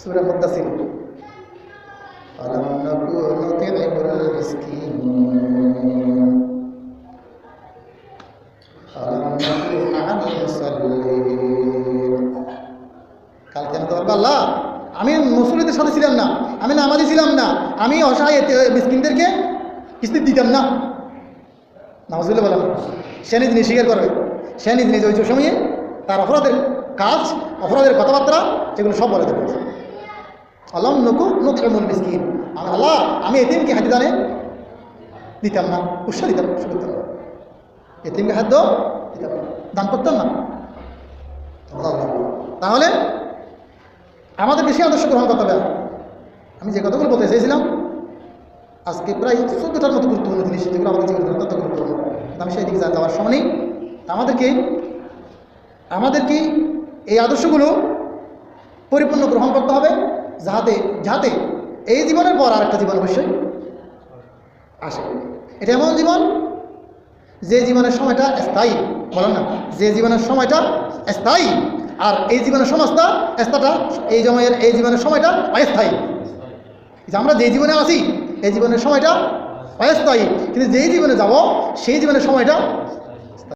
সুরা মুদাসির ألم نكن نطعم المسكين ألم نكن عن المصلين কালকে আমি তো বলবো আল্লাহ আমি মুসলিদের সাথে ছিলাম না আমি নামাজি ছিলাম না আমি অসহায় মিসকিনদেরকে কিস্তি দিতাম না নামাজুল্লাহ বললাম সে নিজ নিজ স্বীকার করবে সে নিজ নিজ ওই সময়ে তার অপরাধের কাজ অপরাধের কথাবার্তা সেগুলো সব বলে দেবে আল্লাহ নকু নতুন মিসকিন। আমি আল্লাহ, আমি এতিমকে হাতি দানে দিতাম না, উৎসাহ দিতাম উৎসাহ দিতাম না। এতিমকে খাদ্য দিতাম না, দান করতাম না। তাহলে আমাদের বেশি আদর্শ গ্রহণ করতে হবে আমি যে কথাগুলো বলতে চেয়েছিলাম, আজকে প্রায় চোদ্দটার মতো গুরুত্বপূর্ণ জিনিস, যেগুলো আমাদের জন্য অত্যন্ত গুরুত্বপূর্ণ। আমি সেই দিকে যাওয়ার সময় নেই। আমাদেরকে আমাদেরকে এই আদর্শগুলো পরিপূর্ণ গ্রহণ করতে হবে। যাতে যাতে এই জীবনের পর আরেকটা জীবন অবশ্যই আসে। এটা এমন জীবন যে জীবনের সময়টা স্থায়ী, বলেন না, যে জীবনের সময়টা স্থায়ী, আর এই জীবনের সমাজটা স্থাটা এই জমের, এই জীবনের সময়টা অস্থায়ী। যে আমরা যে জীবনে আছি, এই জীবনের সময়টা অস্থায়ী। কিন্তু যেই জীবনে যাব, সেই জীবনের সময়টা